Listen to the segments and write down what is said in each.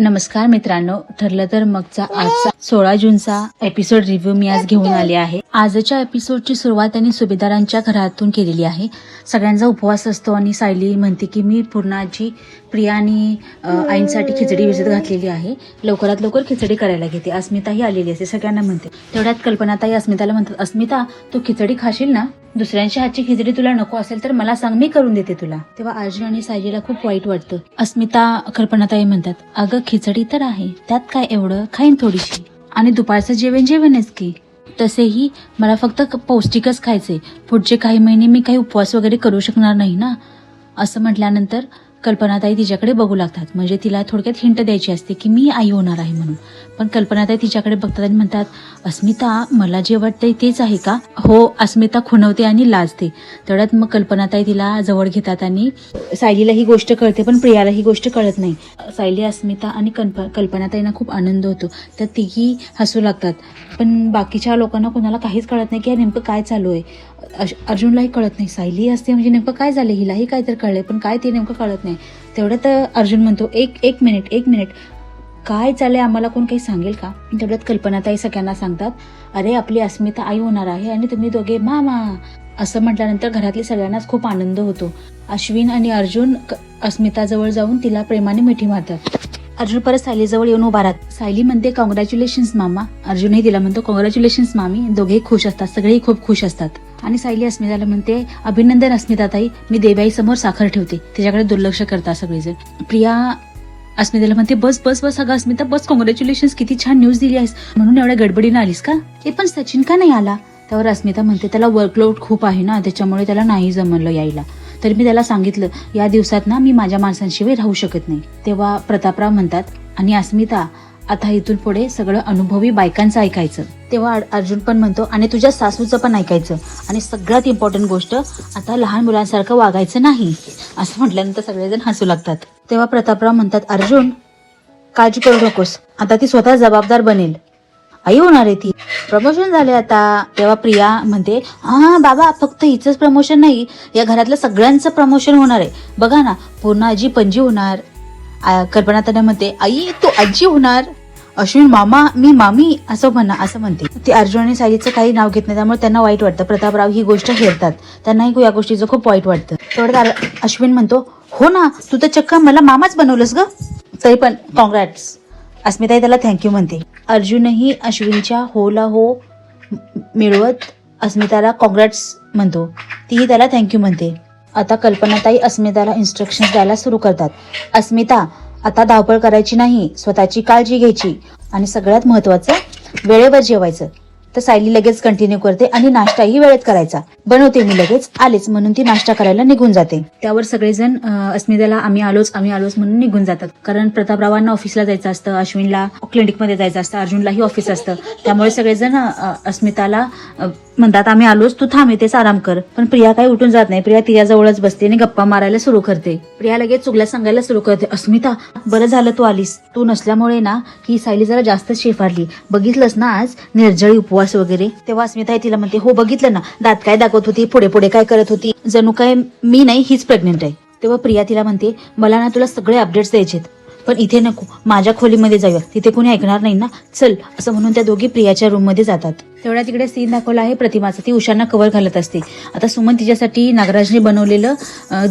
नमस्कार मित्रांनो ठरलं तर मगचा आजचा सोळा जूनचा एपिसोड रिव्ह्यू मी आज घेऊन आले आहे. आजच्या एपिसोडची सुरुवात त्यांनी सुभेदारांच्या घरातून केलेली आहे. सगळ्यांचा उपवास असतो आणि सायली म्हणते की मी पूर्णाची प्रिया आणि आईंसाठी खिचडी विजत घातलेली आहे. लवकरात लवकर खिचडी करायला घेते. अस्मिताही आलेली असते सगळ्यांना म्हणते. तेवढ्यात कल्पनाताई अस्मिताला म्हणतात अस्मिता तू खिचडी खाशील ना? दुसऱ्यांच्या हातची खिचडी तुला नको असेल तर मला सांग मी करून देते तुला. तेव्हा अर्जुन आणि सायलीला खूप वाईट वाटतं. अस्मिता कल्पनाताई म्हणतात अगं खिचडी तर आहे. त्यात काय एवढं? खाईन थोडीशी. आणि दुपारचं जेवण जेवणच की. तसेही मला फक्त क- पौष्टिकच खायचे पुढचे काही महिने मी काही उपवास वगैरे करू शकणार नाही ना? असं म्हटल्यानंतर कल्पनाताई तिच्याकडे बघू लागतात. म्हणजे तिला थोडक्यात हिंट द्यायची असते की मी आई होणार आहे म्हणून. पण कल्पनाताई तिच्याकडे बघतात आणि म्हणतात अस्मिता मला जे वाटतंय तेच आहे का? हो अस्मिता खुणवते आणि लाजते. तेवढ्यात मग कल्पनाताई तिला जवळ घेतात आणि सायलीला ही गोष्ट कळते पण प्रियाला ही गोष्ट कळत नाही. सायली अस्मिता आणि कल्प कल्पनाताईंना खूप आनंद होतो. तर तिघी हसू लागतात. पण बाकीच्या लोकांना कोणाला काहीच कळत नाही की नेमकं काय चालू आहे. अश- अर्जुनलाही कळत नाही. सायली असते म्हणजे नेमकं काय झालं? हिलाही काय तर कळलंय पण काय ते नेमकं कळत नाही. तेवढं तर अर्जुन म्हणतो एक एक मिनिट एक मिनिट. काय चाललंय आम्हाला कोण काही सांगेल का? तेवढ्यात कल्पनाताई सगळ्यांना सांगतात अरे आपली अस्मिता आई होणार आहे आणि तुम्ही दोघे मामा. असं म्हटल्यानंतर घरातली सगळ्यांनाच खूप आनंद होतो. अश्विन आणि अर्जुन क- अस्मिताजवळ जाऊन तिला प्रेमाने मिठी मारतात. अर्जुन परत सायलीजवळ येऊन उभा राहत सायली म्हणते कॉंग्रॅच्युलेशन्स मामा. अर्जुनही तिला म्हणतो कॉंग्रॅच्युलेशन्स मामी. दोघेही खुश असतात. सगळेही खूप खुश असतात. आणि सायली अस्मिताला म्हणते अभिनंदन अस्मिताताई मी देवाई समोर साखर ठेवते. तिच्याकडे दुर्लक्ष करतात सगळेजण. प्रिया अस्मिताला म्हणते बस बस बस अगं अस्मिता बस कॉंग्रॅच्युलेशन किती छान न्यूज दिली आहेस. म्हणून एवढ्या गडबडीनं आलीस का? ते पण सचिन का नाही आला? त्यावर अस्मिता म्हणते त्याला वर्कलोड खूप आहे ना त्याच्यामुळे त्याला नाही जमलं यायला. तर मी त्याला सांगितलं या दिवसात ना मी माझ्या माणसांशिवाय राहू शकत नाही. तेव्हा प्रतापराव म्हणतात आणि अस्मिता आता इथून पुढे सगळं अनुभवी बायकांचं ऐकायचं. तेव्हा अर्जुन पण म्हणतो आणि तुझ्या सासूचं पण ऐकायचं. आणि सगळ्यात इम्पॉर्टंट गोष्ट आता लहान मुलांसारखं वागायचं नाही. असं म्हटल्यानंतर सगळेजण हसू लागतात. तेव्हा प्रतापराव म्हणतात अर्जुन काळजी करू नकोस. आता ती स्वतः जबाबदार बनेल. आई होणार आहे ती. प्रमोशन झाले आता. तेव्हा प्रिया म्हणते हा बाबा फक्त हिचंच प्रमोशन नाही. या घरातल्या सगळ्यांचं प्रमोशन होणार आहे. बघा ना पूर्ण आजी पणजी होणार. कल्पना त्यांना म्हणते आई तू आजी होणार. अश्विन मामा मी मामी असं म्हणा असं म्हणते. ती अर्जुन आणि साईचं काही नाव घेत नाही त्यामुळे त्यांना वाईट वाटतं. प्रतापराव ही गोष्ट हेरतात. त्यांनाही या गोष्टीचं खूप वाईट वाटतं. तेवढं अश्विन म्हणतो हो ना तू तर चक्क मला मामाच बनवलंस ग. तरी पण कॉंग्रॅट्स. अस्मिताई त्याला थँक्यू म्हणते. अर्जुनही अश्विनच्या होला हो मिळवत अस्मिताला कॉंग्रॅट्स म्हणतो. तीही त्याला थँक्यू म्हणते. आता कल्पनाताई अस्मिताला इन्स्ट्रक्शन्स द्यायला सुरू करतात. अस्मिता आता धावपळ करायची नाही स्वतःची काळजी घ्यायची आणि सगळ्यात महत्वाचं वेळेवर जेवायचं. तर सायली लगेच कंटिन्यू करते आणि नाश्ताही वेळेत करायचा. बनवते मी लगेच. आलेच म्हणून ती नाश्ता करायला निघून जाते. त्यावर सगळेजण अस्मिताला आम्ही आलोच आम्ही आलोच म्हणून निघून जातात. कारण प्रतापरावांना ऑफिसला जायचं असतं अश्विनला क्लिनिकमध्ये जायचं असतं अर्जुनलाही ऑफिस असतं. त्यामुळे सगळेजण अस्मिताला म्हणतात आम्ही आलोच तू थांब येतेच आराम कर. पण प्रिया काही उठून जात नाही. प्रिया तिच्याजवळच बसते आणि गप्पा मारायला सुरू करते. प्रिया लगेच चुगल्या सांगायला सुरू करते अस्मिता बरं झालं तू आलीस. तू नसल्यामुळे ना ही सायली जरा जास्त शेफारली. बघितलंस ना आज निर्जळी उपवास वगैरे? तेव्हा अस्मिता तिला म्हणते हो बघितलं ना. दात काय दाखव दाखवत होती पुढे पुढे काय करत होती. जणू काय मी नाही हीच प्रेग्नेंट आहे. तेव्हा प्रिया तिला म्हणते मला ना तुला सगळे अपडेट्स द्यायचे पण इथे नको माझ्या खोलीमध्ये जाऊया. तिथे कोणी ऐकणार नाही ना? चल असं म्हणून त्या दोघी प्रियाच्या रूममध्ये जातात. तेवढ्या तिकडे सीन दाखवला आहे प्रतिमाचा. ती उषांना कवर घालत असते. आता सुमन तिच्यासाठी नागराजने बनवलेलं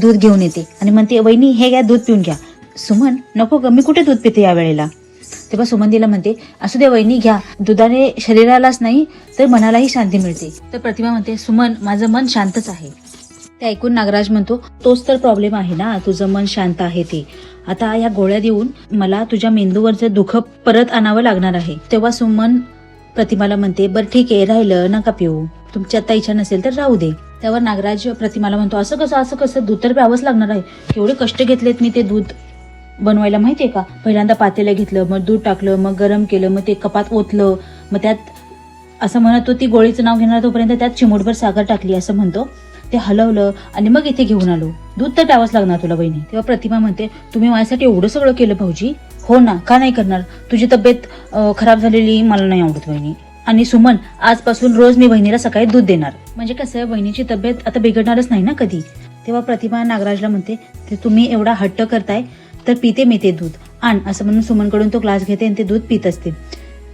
दूध घेऊन येते. आणि म्हणते वहिनी हे घ्या दूध पिऊन घ्या. सुमन नको ग मी कुठे दूध पिते या वेळेला? तेव्हा सुमन म्हणते असू दे वहिनी घ्या. दुधाने शरीरालाच नाही तर मनालाही शांती मिळते. तर प्रतिमा म्हणते सुमन माझं मन शांतच आहे. ते ऐकून नागराज म्हणतो तोच तर प्रॉब्लेम आहे ना तुझं मन शांत आहे ते. आता या गोळ्या देऊन मला तुझ्या मेंदूवरचं दुःख परत आणावं लागणार आहे. तेव्हा सुमन प्रतिमाला म्हणते बरं ठीक आहे राहिलं नका पिऊ. तुमची आता इच्छा नसेल तर राहू दे. त्यावर नागराज प्रतिमाला म्हणतो असं कसं असं कसं? दूध तर प्यावंच लागणार आहे. केवढे कष्ट घेतलेत मी ते दूध. बनवायला माहितीये का? पहिल्यांदा पातेलं घेतलं मग दूध टाकलं मग गरम केलं मग ते कपात ओतलं मग त्यात असं म्हणत ती गोळीचं नाव घेणार तोपर्यंत त्यात चिमूटभर साखर टाकली असं म्हणतो. ते हलवलं आणि मग इथे घेऊन आलो. दूध तर प्यावंच लागणार तुला बहिणी. तेव्हा प्रतिमा म्हणते तुम्ही माझ्यासाठी एवढं सगळं केलं भाऊजी? हो ना. का नाही करणार? तुझी तब्येत खराब झालेली मला नाही आवडत बहिणी. आणि सुमन आजपासून रोज मी बहिणीला सकाळी दूध देणार. म्हणजे कसं बहिणीची तब्येत आता बिघडणारच नाही ना कधी? तेव्हा प्रतिमा नागराजला म्हणते ते तुम्ही एवढा हट्ट करताय तर पिते मी ते दूध. आण असं म्हणून सुमनकडून तो ग्लास घेते आणि ते दूध पित असते.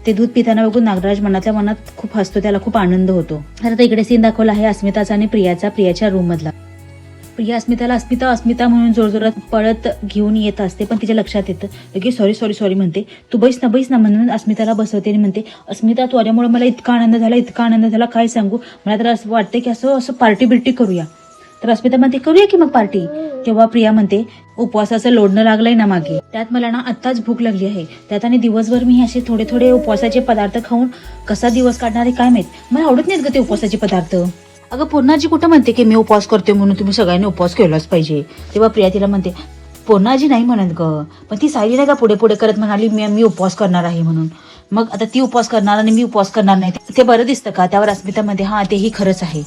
ते दूध पिताना बघून नागराज मनातल्या मनात खूप हसतो त्याला खूप आनंद होतो. तर आता इकडे सीन दाखवला आहे अस्मिताचा आणि प्रियाचा प्रियाच्या रूम मधला. प्रिया अस्मिताला अस्मिता अस्मिता म्हणून जोरजोरात पळत घेऊन येत असते पण तिच्या लक्षात येतं. की सॉरी सॉरी सॉरी म्हणते. तू बैस ना बैस ना म्हणून अस्मिताला बसवते आणि म्हणते अस्मिता तू आल्यामुळे मला इतका आनंद झाला इतका आनंद झाला काय सांगू? मला तर असं वाटतं की असं असं पार्टी बिर्टी करूया. तर अस्मिता म्हणते करूया की मग पार्टी? तेव्हा प्रिया म्हणते उपवासाचं लोडणं लागलंय ना मागे. त्यात मला ना आत्ताच भूक लागली आहे. त्यात आणि दिवसभर मी असे थोडे थोडे उपवासाचे पदार्थ खाऊन कसा दिवस काढणार आहे काय माहीत? मला आवडत नाहीत ग ते उपवासाचे पदार्थ. अगं पूर्णाजी कुठं म्हणते की मी उपवास करते म्हणून तुम्ही सगळ्यांनी उपवास केलाच पाहिजे? तेव्हा प्रिया तिला म्हणते पूर्णाजी नाही म्हणत ग पण ती सायली नाही का पुढे पुढे करत म्हणाली मी मी उपवास करणार आहे म्हणून. मग आता ती उपवास करणार आणि मी उपवास करणार नाही. ते बरं दिसतं का? त्यावर अस्मिता म्हणते हा तेही खरंच आहे.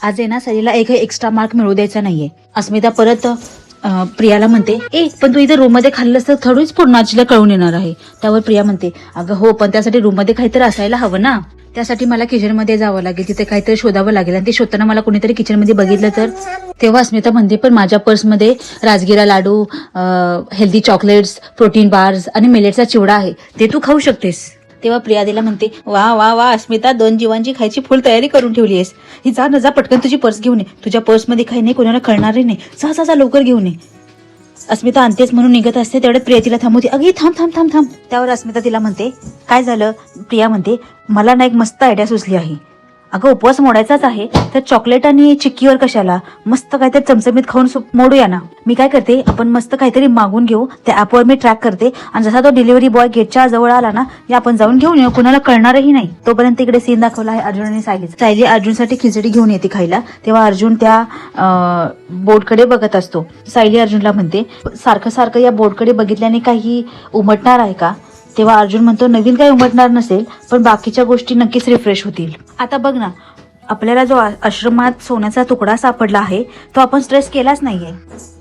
आज आहे ना सरीला एक एक्स्ट्रा मार्क मिळू द्यायचा नाहीये. अस्मिता परत प्रियाला म्हणते ए पण तू इथे रूममध्ये खाल्लंस तर थोडीच पूर्णाजीला कळून येणार आहे. त्यावर प्रिया म्हणते अगं हो पण त्यासाठी रूममध्ये काहीतरी असायला हवं ना. त्यासाठी मला किचनमध्ये जावं लागेल तिथे काहीतरी शोधावं लागेल आणि ते शोधताना मला कोणीतरी किचनमध्ये बघितलं तर. तेव्हा अस्मिता म्हणते पण माझ्या पर्समध्ये राजगिरा laddoo healthy chocolates protein bars आणि मिलेटचा चिवडा आहे. ते तू खाऊ शकतेस. तेव्हा प्रिया तिला म्हणते वा वा वा अस्मिता दोन जीवांची खायची फुल तयारी करून ठेवली आहेस. ही जा ना जा पटकन तुझी पर्स घेऊन ये. तुझ्या पर्समध्ये काही नाही कोणाला कळणारही नाही. जा जा जा लवकर घेऊन ये. अस्मिता अंत्यच म्हणून निघत असते तेवढ्यात प्रिया तिला थांबवते अगे थांब थांब थांब थांब. त्यावर अस्मिता तिला म्हणते काय झालं? प्रिया म्हणते मला ना एक मस्त आयडिया सुचली आहे. अगं उपवास मोडायचाच आहे तर चॉकलेट आणि चिक्कीवर कशाला? मस्त काहीतरी चमचमीत खाऊन सु- मोडूया ना. मी काय करते आपण मस्त काहीतरी मागून घेऊ त्या ऍपवर मी ट्रॅक करते आणि जसा तो डिलिव्हरी बॉय गेटच्या जवळ आला ना आपण जाऊन घेऊन येऊ कुणाला कळणारही नाही. तोपर्यंत इकडे सीन दाखवला आहे अर्जुन आणि सायली. सायली अर्जुनसाठी खिचडी घेऊन येते खायला तेव्हा अर्जुन त्या बोर्डकडे बघत असतो. सायली अर्जुनला म्हणते सारखं सारखं या बोर्डकडे बघितल्याने काही उमटणार आहे का? तेव्हा अर्जुन म्हणतो नवीन काही उमटणार नसेल पण बाकीच्या गोष्टी नक्कीच रिफ्रेश होतील. आता बघ ना आपल्याला जो आश्रमात सोन्याचा तुकडा सापडला आहे तो आपण स्ट्रेस केलाच नाहीये.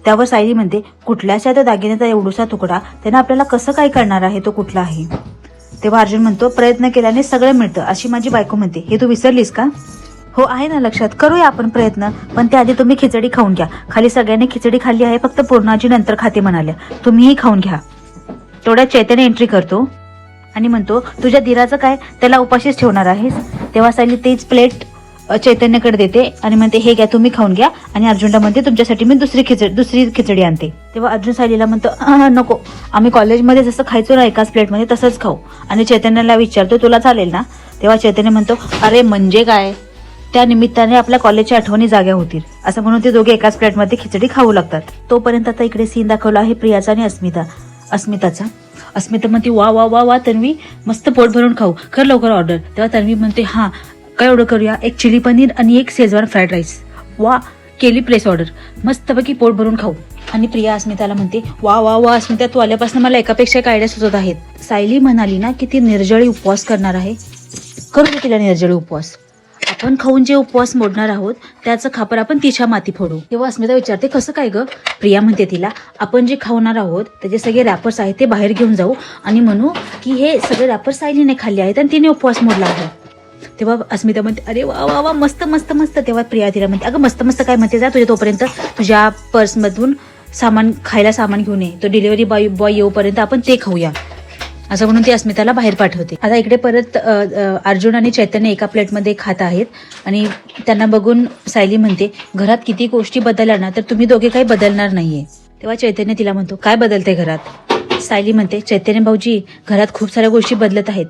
त्यावर सायली म्हणते कुठल्याशा त्या दागिन्याचा एवढूसा तुकडा? त्यांना आपल्याला कसं काय करणार आहे तो कुठला आहे? तेव्हा अर्जुन म्हणतो प्रयत्न केल्याने सगळं मिळतं. अशी माझी बायको म्हणते हे तू विसरलीस का? हो आहे ना लक्षात. करूया आपण प्रयत्न पण त्याआधी तुम्ही खिचडी खाऊन घ्या. खाली सगळ्यांनी खिचडी खाल्ली आहे फक्त पूर्णाजी नंतर खाते म्हणाल्या. तुम्हीही खाऊन घ्या. तेवढ्या चैतन्य एंट्री करतो. आणि म्हणतो तुझ्या दिराचं काय? त्याला उपाशीच ठेवणार आहेस. तेव्हा सायली तेच प्लेट चैतन्यकडे देते आणि म्हणते हे घ्या तुम्ही खाऊन घ्या आणि अर्जुनला म्हणते तुमच्यासाठी मी दुसरी खिचडी दुसरी खिचडी आणते. तेव्हा अर्जुन सायलीला म्हणतो नको. आम्ही कॉलेजमध्ये जसं खायचो ना एकाच प्लेटमध्ये तसंच खाऊ. आणि चैतन्याला विचारतो तुला चालेल ना? तेव्हा चैतन्य म्हणतो अरे म्हणजे काय? त्या निमित्ताने आपल्या कॉलेजच्या आठवणी जाग्या होतील. असं म्हणून ते दोघे एकाच प्लेटमध्ये खिचडी खाऊ लागतात. तोपर्यंत आता इकडे सीन दाखवला आहे प्रियाचा आणि अस्मिता. अस्मिताचा. अस्मिता म्हणते वा वा वा वा तन्वी मस्त पोट भरून खाऊ. कर लवकर ऑर्डर तेव्हा तन्वी म्हणते हां काय ऑर्डर करूया? एक चिली पनीर आणि एक शेजवान फ्राईड राईस वा केली प्लेस ऑर्डर मस्तपैकी पोट भरून खाऊ. आणि प्रिया अस्मिताला म्हणते वा वा वा अस्मिता तू आल्यापासून मला एकापेक्षा एक आयडिया सुचत आहेत. सायली म्हणाली ना की ती निर्जळी उपवास करणार आहे. करू तिला निर्जळी उपवास. आपण खाऊन जे उपवास मोडणार आहोत त्याचं खापर आपण तिच्या माती फोडू. तेव्हा अस्मिता विचारते कसं काय ग? प्रिया म्हणते तिला आपण जे खावणार आहोत त्याचे सगळे रॅपर्स आहेत ते बाहेर घेऊन जाऊ. आणि म्हणू की हे सगळे रॅपर्स सायलीने खाल्ले आहेत आणि तिने उपवास मोडला आहे. तेव्हा अस्मिता म्हणते अरे वा वा वा मस्त मस्त मस्त. तेव्हा प्रिया तिला म्हणते अगं मस्त मस्त काय म्हणते? जा तुझ्या तोपर्यंत तुझ्या पर्समधून सामान खायला सामान घेऊन ये. तो डिलिव्हरी बॉय बॉय येऊपर्यंत आपण ते खाऊया. असं म्हणून ती अस्मिताला बाहेर पाठवते. आता इकडे परत अर्जुन आणि चैतन्य एका प्लेटमध्ये खात आहेत आणि त्यांना बघून सायली म्हणते घरात किती गोष्टी बदलल्या ना तर तुम्ही दोघे काही बदलणार नाहीये. तेव्हा चैतन्य तिला म्हणतो काय बदलते घरात? सायली म्हणते चैतन्य भाऊजी घरात खूप साऱ्या गोष्टी बदलत आहेत.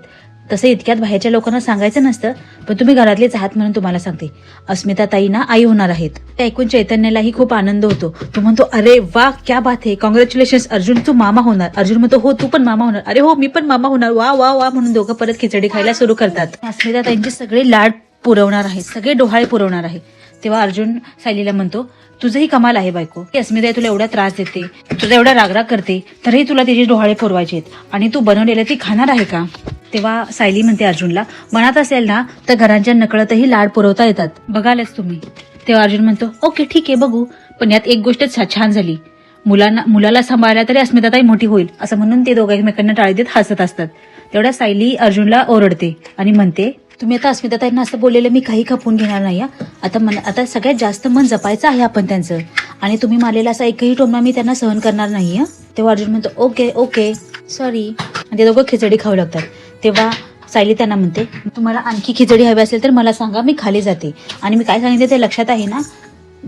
तसं इतक्यात बाहेरच्या लोकांना सांगायचं नसतं पण तुम्ही घरातलेच आहात म्हणून तुम्हाला सांगते. अस्मिता ताई ना आई होणार आहेत. ते ऐकून चैतन्यालाही खूप आनंद होतो. तो म्हणतो अरे वा क्या बात आहे कॉंग्रॅच्युलेशन अर्जुन. तू मामा होणार. अर्जुन म्हणतो हो तू पण मामा होणार. अरे हो मी पण मामा होणार. वा वा वा म्हणून दोघं परत खिचडी खायला सुरू करतात. अस्मिता ताईंचे सगळे लाड पुरवणार आहे सगळे डोहाळे पुरवणार आहे तेव्हा अर्जुन सायलीला म्हणतो तुझंही कमाल आहे बायको. की अस्मिता तुला एवढा त्रास देते तुझा एवढा रागराग करते तरीही तुला तिचे डोहाळे पुरवायचे आहेत. आणि तू बनवलेलं ती खाणार आहे का? तेव्हा सायली म्हणते अर्जुनला मनात असेल ना तर घरांच्या नकळतही लाड पुरवता येतात. बघालच तुम्ही. तेव्हा अर्जुन म्हणतो ओके ठीक आहे बघू. पण यात एक गोष्ट छा- छान झाली. मुलांना मुलाला सांभाळल्या तरी अस्मिताताई मोठी होईल असं म्हणून ते दोघं एकमेकांना टाळी देत हसत असतात. तेवढ्या सायली अर्जुनला ओरडते आणि म्हणते तुम्ही आता अस्मिताताईंना असं बोललेलं मी काही खपून घेणार नाही आता मन आता सगळ्यात जास्त मन जपायचं आहे आपण त्यांचं. आणि तुम्ही मारलेला असा एकही टोमणा मी त्यांना सहन करणार नाही तेव्हा अर्जुन म्हणतो ओके ओके सॉरी आणि ते दोघं खिचडी खाऊ लागतात. तेव्हा सायली त्यांना म्हणते तुम्हाला आणखी खिचडी हवी असेल तर मला सांगा मी खाली जाते. आणि मी काय सांगितले ते लक्षात आहे ना?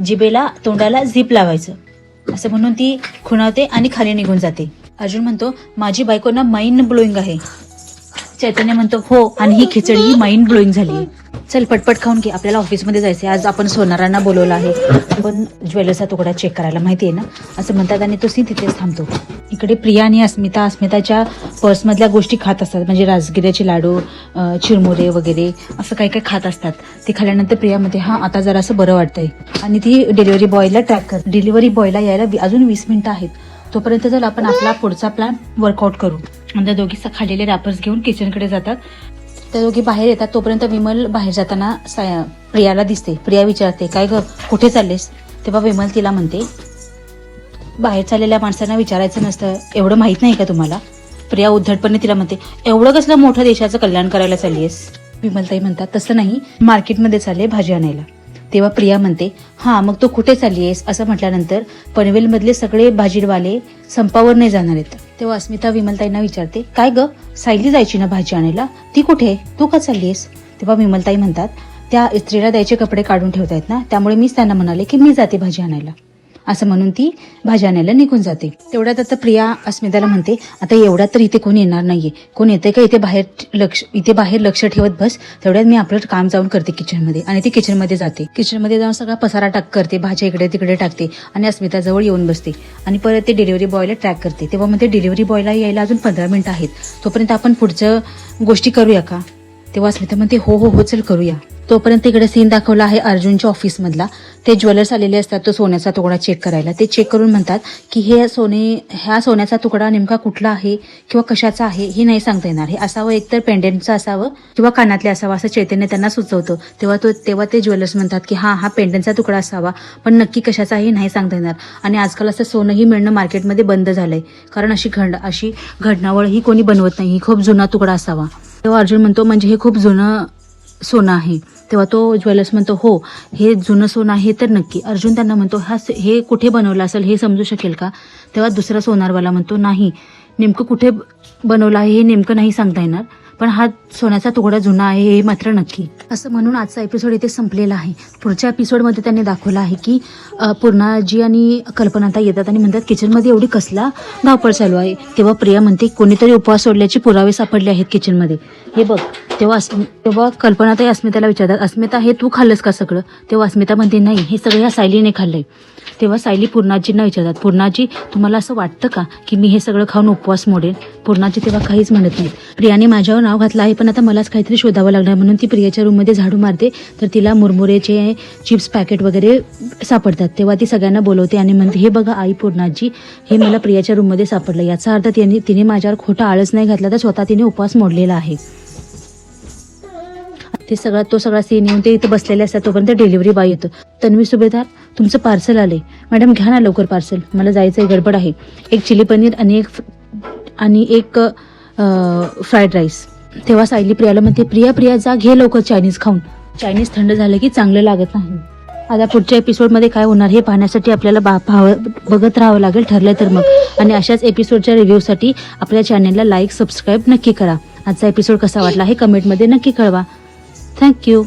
जिबेला तोंडाला झीप लावायचं. असं म्हणून ती खुणावते आणि खाली निघून जाते. अर्जुन म्हणतो माझी बायको ना माइंड ब्लोईंग आहे. चैतन्य म्हणतो हो आणि ही खिचडी ही माइंड ब्लोईंग झाली चल पटपट खाऊन की आपल्याला ऑफिसमध्ये जायचं आज आपण सोनारांना बोलवलं आहे. आपण ज्वेलर्सचा तुकडा चेक करायला माहिती आहे ना? असं म्हणतात आणि तो सी तिथेच थांबतो. इकडे प्रिया आणि अस्मिता अस्मिताच्या पर्समधल्या गोष्टी खात असतात. म्हणजे राजगिऱ्याचे लाडू चिरमुरे वगैरे असं काही काही खात असतात. ते खाल्ल्यानंतर प्रिया म्हणते हा आता जरा असं बरं वाटतंय. आणि ती डिलिव्हरी बॉयला ट्रॅक कर डिलिव्हरी बॉयला यायला अजून वीस मिनिटं आहेत. तोपर्यंत जर आपण आपला पुढचा प्लॅन वर्कआउट करू. आणि त्या दोघी स- खाल्लेले रॅपर्स घेऊन किचनकडे जातात. त्या दोघी बाहेर येतात. तोपर्यंत विमल बाहेर जाताना सा- प्रियाला दिसते. प्रिया विचारते काय ग कुठे चाललेस? तेव्हा विमल तिला म्हणते बाहेर चाललेल्या माणसांना विचारायचं नसतं. एवढं माहीत नाही का तुम्हाला? प्रिया उद्धटपणे तिला म्हणते एवढं कसलं मोठं देशाचं कल्याण करायला चालली आहेस विमलताई म्हणतात तसं नाही. मार्केटमध्ये चालले भाजी आणायला. तेव्हा प्रिया म्हणते हा मग तू कुठे चालली आहेस? असं म्हटल्यानंतर पनवेलमधले सगळे भाजीवाले संपावर नाही जाणार आहेत. तेव्हा अस्मिता विमलताईंना विचारते काय ग सायली जायची ना भाजी आणायला? ती कुठे? आहे? तू का चालली आहेस? तेव्हा विमलताई म्हणतात त्या स्त्रीला द्यायचे कपडे काढून ठेवतायत ना त्यामुळे मीच त्यांना म्हणाले की मी जाते भाजी आणायला. असं म्हणून ती भाजी आणायला निघून जाते. तेवढ्यात आता प्रिया अस्मिताला म्हणते आता एवढ्यात तर इथे कोणी येणार नाहीये. कोण येते का इथे बाहेर लक्ष इथे बाहेर लक्ष ठेवत बस. तेवढ्यात मी आपलं काम जाऊन करते किचनमध्ये आणि ती किचनमध्ये जाते. किचनमध्ये जाऊन सगळा पसारा टाक करते भाज्या इकडे तिकडे टाकते आणि अस्मिता जवळ येऊन बसते. आणि परत ते डिलिव्हरी बॉयला ट्रॅक करते. तेव्हा मग ते डिलिव्हरी बॉयला यायला अजून पंधरा मिनिटं आहेत. तोपर्यंत आपण पुढचं गोष्टी करूया का? तेव्हा स्मिता म्हणते हो हो हो चल करूया. तोपर्यंत इकडे सीन दाखवला आहे अर्जुनच्या ऑफिसमधला ते ज्वेलर्स आलेले असतात तो सोन्याचा तुकडा चेक करायला. ते चेक करून म्हणतात की हे सोने ह्या सोन्याचा तुकडा नेमका कुठला आहे किंवा कशाचा आहे हे नाही सांगता येणार. हे असावं एकतर पेंडेंटचं असावं किंवा कानातले असावं असं चैतन्य त्यांना सुचवतं. तेव्हा तो तेव्हा ते ज्वेलर्स म्हणतात की हा हा पेंडेंटचा तुकडा असावा पण नक्की कशाचा हे नाही सांगता येणार. आणि आजकाल असं सोनंही मिळणं मार्केटमध्ये बंद झालंय. कारण अशी घड अशी घडणावळ ही कोणी बनवत नाही. खूप जुना तुकडा असावा. तेव्हा अर्जुन म्हणतो म्हणजे हे खूप जुनं सोनं आहे. तेव्हा तो ज्वेलर्स म्हणतो हो हे जुनं सोनं आहे तर नक्की. अर्जुन त्यांना म्हणतो हा हे कुठे बनवलं असेल हे समजू शकेल का? तेव्हा दुसरा सोनारवाला म्हणतो नाही नेमकं कुठे बनवलं आहे हे नेमकं नाही सांगता येणार. पण हा सोन्याचा तुकडा जुना आहे हे मात्र नक्की. असं म्हणून आजचा एपिसोड इथे संपलेला आहे. पुढच्या एपिसोडमध्ये त्यांनी दाखवलं आहे की पूर्णाजी आणि कल्पनाता येतात आणि म्हणतात किचनमध्ये एवढी कसला धावपळ चालू आहे. तेव्हा प्रिया म्हणते कोणीतरी उपवास सोडल्याचे पुरावे सापडले आहेत किचनमध्ये हे बघ. तेव्हा अस्म- तेव्हा कल्पनाताई अस्मिताला विचारतात अस्मिता हे तू खाल्लंस का सगळं? तेव्हा अस्मिता म्हणते नाही हे सगळं या सायलीने खाल्लंय. तेव्हा सायली पूर्णाजींना विचारतात पूर्णाजी तुम्हाला असं वाटतं का की मी हे सगळं खाऊन उपवास मोडेन? पूर्णाजी तेव्हा काहीच म्हणत नाहीत. प्रियाने माझ्यावर नाव घातलं आहे पण आता मलाच काहीतरी शोधावं लागणार म्हणून ती प्रियाच्या रूममध्ये झाडू मारते तर तिला मुरमुरेचे चिप्स पॅकेट वगैरे सापडतात. तेव्हा ती सगळ्यांना बोलवते आणि म्हणते हे बघा आई पूर्णाजी हे मला प्रियाच्या रूममध्ये सापडलं. याचा अर्थ तिने तिने माझ्यावर खोटा आळस नाही घातला तर स्वतः तिने उपवास मोडलेला आहे. ते सगळा तो सगळा सीन येऊन ते इथं बसलेले असतात तोपर्यंत डिलिव्हरी बॉय येतो. तन्वी सुभेदार तुमचं पार्सल आले मॅडम घ्या ना लवकर पार्सल मला जायचं आहे गडबड आहे. एक चिली पनीर आणि एक आणि एक फ्राईड राईस तेव्हा सायली प्रियाला म्हणते प्रिया प्रिया जा घे लवकर चायनीज खाऊन. चायनीज थंड झालं की चांगलं लागत नाही. आता पुढच्या एपिसोडमध्ये काय होणार हे पाहण्यासाठी आपल्याला बा पाहावं बघत राहावं लागेल ठरलं तर मग. आणि अशाच एपिसोडच्या रिव्ह्यूसाठी आपल्या चॅनेलला लाईक सबस्क्राईब नक्की करा. आजचा एपिसोड कसा वाटला हे कमेंटमध्ये नक्की कळवा. थँक्यू